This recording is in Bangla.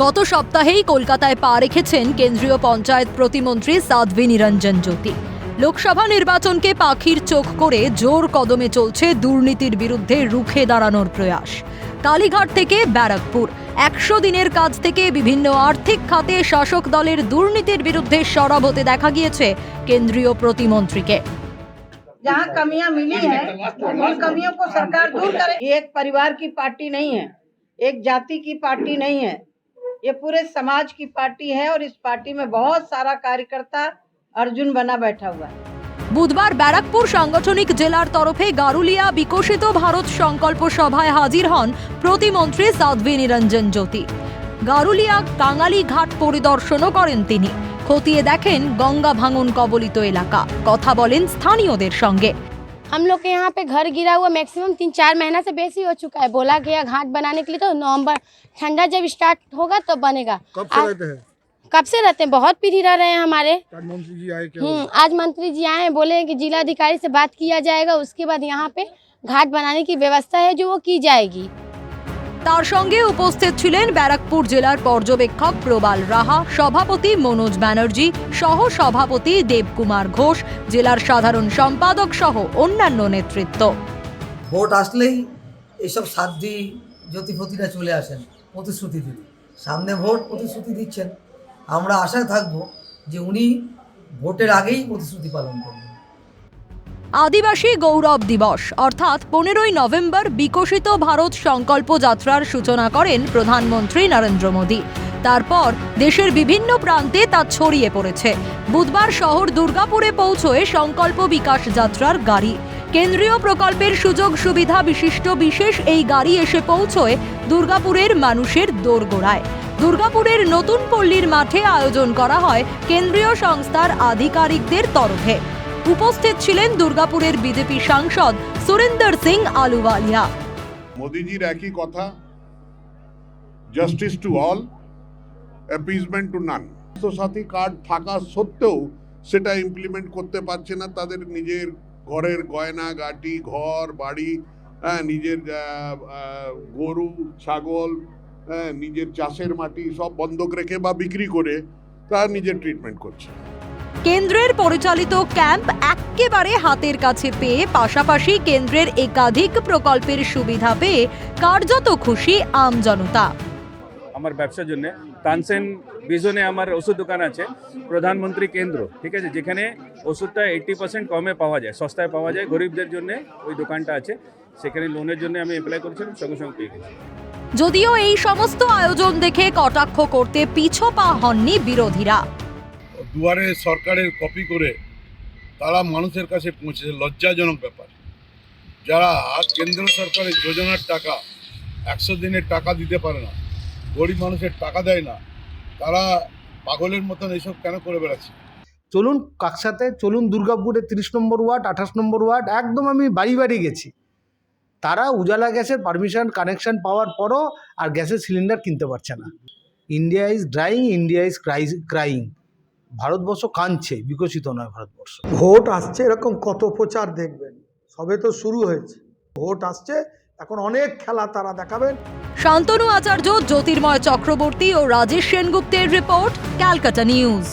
গত সপ্তাহেই কলকাতায় পা রেখেছেন কেন্দ্রীয় পঞ্চায়েত প্রতিমন্ত্রী সাধ্বী নিরঞ্জন জ্যোতি লোকসভা নির্বাচনকে পাখির চোখ করে জোর কদমে চলছে দুর্নীতির বিরুদ্ধে রুখে দাঁড়ানোর প্রয়াস কালীঘাট থেকে ব্যারাকপুর একশো দিনের কাজ থেকে বিভিন্ন আর্থিক খাতে শাসক দলের দুর্নীতির বিরুদ্ধে সরব হতে দেখা গিয়েছে কেন্দ্রীয় প্রতিমন্ত্রীকে जहाँ कमियां मिली हैं उन कमियों को सरकार दूर करे ये एक परिवार की पार्टी नहीं है एक जाति की पार्टी नहीं है ये पूरे समाज की पार्टी है और इस पार्टी में बहुत सारा कार्यकर्ता अर्जुन बना बैठा हुआ है বুধবার ব্যারাকপুর সাংগঠনিক জেলার তরফে গারুলিয়া বিকশিত ভারত সংকল্প সভায় হাজির হন প্রতিমন্ত্রী সাধ্বী নিরঞ্জন জ্যোতি গারুলিয়া কাঙালি ঘাট পরিদর্শনও করেন তিনি খতিয়ে দেখেন গঙ্গা ভাঙন কবলিত এলাকা কথা বলেন স্থানীয়দের সঙ্গে हम लोग के यहाँ पे घर गिरा हुआ मैक्सिमम तीन चार महीना से बेसी हो चुका है। बोला गया घाट बनाने के लिए तो नवंबर ठंडा जब स्टार्ट होगा तब बनेगा। कब से रहते हैं? कब से रहते हैं? बहुत पीढ़ी रह रहे हैं हमारे। जी आए क्या हम्म आज मंत्री जी आए हैं बोले हैं कि जिलाधिकारी से बात किया जाएगा उसके बाद यहाँ पे घाट बनाने की व्यवस्था है जो वो की जाएगी। তার সঙ্গে উপস্থিত ছিলেন ব্যারাকপুর জেলার পর্যবেক্ষক প্রবাল রাহা, সভাপতি মনোজ ব্যানার্জি সহ সভাপতি দেবকুমার ঘোষ, জেলার সাধারণ সম্পাদক সহ অন্যান্য নেতৃত্ব। ভোট আসলেই এইসব সাধ্যি জ্যোতিপতিরা চলে আসেন প্রতিশ্রুতি দিতে। সামনে ভোট প্রতিশ্রুতি দিচ্ছেন। আমরা আশায় থাকব যে উনি ভোটের আগেই প্রতিশ্রুতি পালন করবেন। আদিবাসী গৌরব দিবস, অর্থাৎ পনেরোই নভেম্বর বিকশিত ভারত সংকল্প যাত্রার সূচনা করেন প্রধানমন্ত্রী নরেন্দ্র মোদী। তারপর দেশের বিভিন্ন প্রান্তে তা ছড়িয়ে পড়েছে। বুধবার শহর দুর্গাপুরে পৌঁছয় সংকল্প বিকাশ যাত্রার গাড়ি। কেন্দ্রীয় প্রকল্পের সুযোগ সুবিধা বিশিষ্ট বিশেষ এই গাড়ি এসে পৌঁছয় দুর্গাপুরের মানুষের দোরগোড়ায়। দুর্গাপুরের নতুন পল্লীর মাঠে আয়োজন করা হয় কেন্দ্রীয় সংস্থার আধিকারিকদের তরফে। উপস্থিত ছিলেন দুর্গাপুরের বিজেপি সাংসদ সুরেন্দর সিং আলুওয়ালিয়া। মোদিজির একই কথা justice to all appeasement to none Swasthyasathi card থাকা সত্ত্বেও সেটা ইমপ্লিমেন্ট করতে পারছে না। তাদের নিজের ঘরের গয়না গাটি ঘর বাড়ি হ্যাঁ, নিজের গরু ছাগল হ্যাঁ, নিজের চাষের মাটি সব বন্ধক রেখে বা বিক্রি করে তার নিজের ট্রিটমেন্ট করছে। কেন্দ্রের পরিচালিত ক্যাম্প এক্কেবারে হাতের কাছে পেয়ে পাশাপাশি কেন্দ্রের একাধিক প্রকল্পের সুবিধা পেয়ে কার্যত খুশি আম জনতা। আমার ব্যবসার জন্য তানসেন বিজনে আমার ওষুধ দোকান আছে প্রধানমন্ত্রী কেন্দ্র ঠিক আছে? যেখানে ওষুধটা এইট্টি পার্সেন্ট কমে পাওয়া যায় সস্তায় পাওয়া যায় গরিবদের জন্য ওই দোকানটা আছে। সেখানে লোনের জন্য আমি অ্যাপ্লাই করেছিলাম সঙ্গে সঙ্গে পেয়ে গেছি। যদিও এই সমস্ত আয়োজন দেখে কটাক্ষ করতে পিছপা হননি বিরোধীরা। দুয়ারে সরকারের কপি করে তারা মানুষের কাছে পৌঁছেছে। লজ্জাজনক ব্যাপার। যারা কেন্দ্র সরকারের যোজনার টাকা একশো দিনের টাকা দিতে পারে না, গরিব মানুষের টাকা দেয় না, তারা পাগলের মতন এইসব কেন করে বেড়াচ্ছে? চলুন কাকসাতে, চলুন দুর্গাপুরে তিরিশ নম্বর ওয়ার্ড, আঠাশ নম্বর ওয়ার্ড, একদম আমি বাড়ি বাড়ি গেছি। তারা উজালা গ্যাসের পারমিশন, কানেকশন পাওয়ার পরও আর গ্যাসের সিলিন্ডার কিনতে পারছে না। India is drying, India is crying. Bharatvarsha কাঁদছে বিকশিত নয় ভারতবর্ষ। ভোট আসছে এরকম কত প্রচার দেখবেন সবে তো শুরু হয়েছে। ভোট আসছে এখন অনেক খেলা তারা দেখাবেন। শান্তনু আচার্য জ্যোতির্ময় চক্রবর্তী ও রাজেশ সেনগুপ্তের রিপোর্ট ক্যালকাটা নিউজ।